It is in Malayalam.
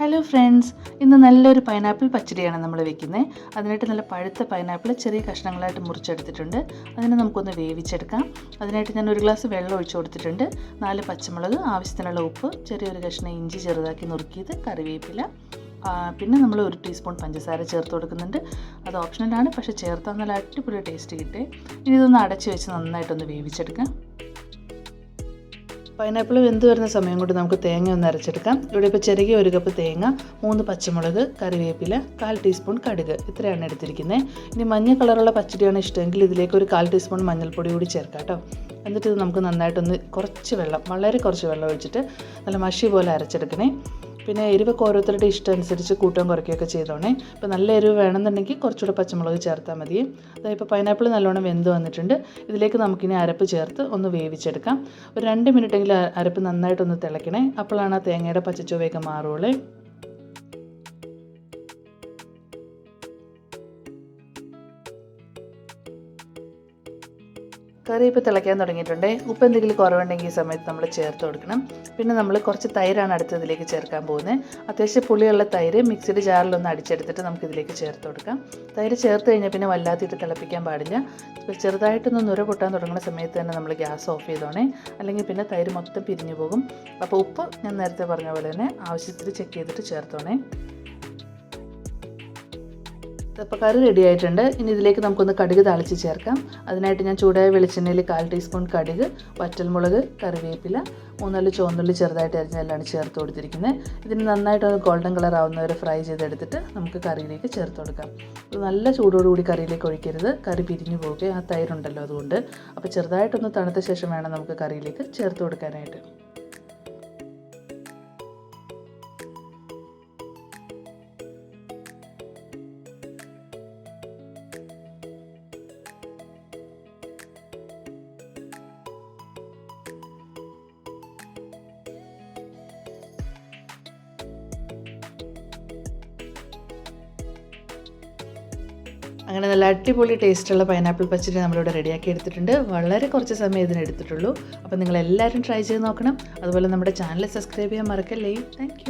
ഹലോ ഫ്രണ്ട്സ് ഇന്ന് നല്ലൊരു പൈനാപ്പിൾ പച്ചടിയാണ് നമ്മൾ വെക്കുന്നത് അതിനായിട്ട് നല്ല പഴുത്ത പൈനാപ്പിൾ ചെറിയ കഷ്ണങ്ങളായിട്ട് മുറിച്ചെടുത്തിട്ടുണ്ട്. അതിനെ നമുക്കൊന്ന് വേവിച്ചെടുക്കാം. അതിനായിട്ട് ഞാൻ ഒരു ഗ്ലാസ് വെള്ളം ഒഴിച്ചു കൊടുത്തിട്ടുണ്ട്. നാല് പച്ചമുളക് ആവശ്യത്തിനുള്ള ഉപ്പ് ചെറിയൊരു കഷ്ണം ഇഞ്ചി ചെറുതാക്കി നുറുക്കിയത് കറിവേപ്പില. പിന്നെ നമ്മൾ ഒരു ടീസ്പൂൺ പഞ്ചസാര ചേർത്ത് കൊടുക്കുന്നുണ്ട്. അത് ഓപ്ഷണലാണ് പക്ഷേ ചേർത്താൽ നല്ല അടിപൊളി ടേസ്റ്റ് കിട്ടേ. ഇനി ഇതൊന്ന് അടച്ച് വെച്ച് നന്നായിട്ടൊന്ന് വേവിച്ചെടുക്കാം. പൈനാപ്പിൾ വെന്ത് വരുന്ന സമയം കൊണ്ട് നമുക്ക് തേങ്ങ ഒന്ന് അരച്ചെടുക്കാം. ഇവിടെ ഇപ്പോൾ ചെറിയ ഒരു കപ്പ് തേങ്ങ മൂന്ന് പച്ചമുളക് കറിവേപ്പില കാൽ ടീസ്പൂൺ കടുക് ഇത്രയാണ് എടുത്തിരിക്കുന്നത് ഇനി മഞ്ഞ കളറുള്ള പച്ചടിയാണ് ഇഷ്ടമെങ്കിൽ ഇതിലേക്ക് ഒരു കാൽ ടീസ്പൂൺ മഞ്ഞൾപ്പൊടി കൂടി ചേർക്കാം കേട്ടോ എന്നിട്ട് ഇത് നമുക്ക് നന്നായിട്ടൊന്ന് കുറച്ച് വെള്ളം വളരെ കുറച്ച് വെള്ളം ഒഴിച്ചിട്ട് നല്ല മഷി പോലെ അരച്ചെടുക്കണേ. പിന്നെ എരിവൊക്കെ ഓരോരുത്തരുടെ ഇഷ്ടം അനുസരിച്ച് കൂട്ടം കുറയ്ക്കുകയൊക്കെ ചെയ്തോണേ. ഇപ്പോൾ നല്ല എരിവ് വേണമെന്നുണ്ടെങ്കിൽ കുറച്ചുകൂടെ പച്ചമുളക് ചേർത്താൽ മതി. അതായത് ഇപ്പോൾ പൈനാപ്പിൾ നല്ലോണം വെന്ത് വന്നിട്ടുണ്ട്. ഇതിലേക്ക് നമുക്കിനി അരപ്പ് ചേർത്ത് ഒന്ന് വേവിച്ചെടുക്കാം. ഒരു രണ്ട് മിനിറ്റെങ്കിലും അരപ്പ് നന്നായിട്ടൊന്ന് തിളയ്ക്കണേ അപ്പോഴാണ് ആ തേങ്ങയുടെ പച്ചച്ചുവയൊക്കെ മാറുള്ളൂ കറി ഇപ്പോൾ തിളയ്ക്കാൻ തുടങ്ങിയിട്ടുണ്ട്. ഉപ്പ് എന്തെങ്കിലും കുറവുണ്ടെങ്കിൽ ഈ സമയത്ത് നമ്മൾ ചേർത്ത് കൊടുക്കണം. പിന്നെ നമ്മൾ കുറച്ച് തൈരാണ് അടുത്തതിലേക്ക് ചേർക്കാൻ പോകുന്നത്. അത്യാവശ്യം പുളിയുള്ള തൈര് മിക്സിയുടെ ജാറിലൊന്ന് അടിച്ചെടുത്തിട്ട് നമുക്ക് ഇതിലേക്ക് ചേർത്ത് കൊടുക്കാം. തൈര് ചേർത്ത് കഴിഞ്ഞാൽ പിന്നെ വല്ലാത്തിട്ട് തിളപ്പിക്കാൻ പാടില്ല. ചെറുതായിട്ടൊന്ന് നുര പൊട്ടാൻ തുടങ്ങുന്ന സമയത്ത് തന്നെ നമ്മൾ ഗ്യാസ് ഓഫ് ചെയ്തോണേ. അല്ലെങ്കിൽ പിന്നെ തൈര് മൊത്തം പിരിഞ്ഞു പോകും. അപ്പോൾ ഉപ്പ് ഞാൻ നേരത്തെ പറഞ്ഞ പോലെ തന്നെ ആവശ്യത്തിൽ ചെക്ക് ചെയ്തിട്ട് ചേർത്തോണേ. കറി റെഡി ആയിട്ടുണ്ട്. ഇനി ഇതിലേക്ക് നമുക്കൊന്ന് കടുക് തളിച്ച് ചേർക്കാം. അതിനായിട്ട് ഞാൻ ചൂടായ വെളിച്ചെണ്ണയിൽ കാൽ ടീസ്പൂൺ കടുക് വറ്റൽമുളക് കറിവേപ്പില മൂന്നാൽ ചുവന്നുള്ളി ചെറുതായിട്ട് അരിഞ്ഞെല്ലാം ചേർത്ത് കൊടുത്തിരിക്കുന്നത്. ഇതിന് നന്നായിട്ട് ഒന്ന് ഗോൾഡൻ കളർ ആവുന്നവരെ ഫ്രൈ ചെയ്തെടുത്തിട്ട് നമുക്ക് കറിയിലേക്ക് ചേർത്ത് കൊടുക്കാം. നല്ല ചൂടോടുകൂടി കറിയിലേക്ക് ഒഴിക്കരുത്. കറി പിരിഞ്ഞു പോവുകയും ആ തൈരുണ്ടല്ലോ അതുകൊണ്ട്. അപ്പോൾ ചെറുതായിട്ടൊന്ന് തണുത്ത ശേഷം വേണം നമുക്ക് കറിയിലേക്ക് ചേർത്ത് കൊടുക്കാനായിട്ട്. അങ്ങനെ നല്ല അടിപൊളി ടേസ്റ്റുള്ള പൈനാപ്പിൾ പച്ചടി നമ്മളിവിടെ റെഡിയാക്കി എടുത്തിട്ടുണ്ട്. വളരെ കുറച്ച് സമയം ഇതിന് എടുത്തിട്ടുള്ളൂ. അപ്പോൾ നിങ്ങൾ എല്ലാവരും ട്രൈ ചെയ്ത് നോക്കണം. അതുപോലെ നമ്മുടെ ചാനൽ സബ്സ്ക്രൈബ് ചെയ്യാൻ മറക്കല്ലേ? താങ്ക്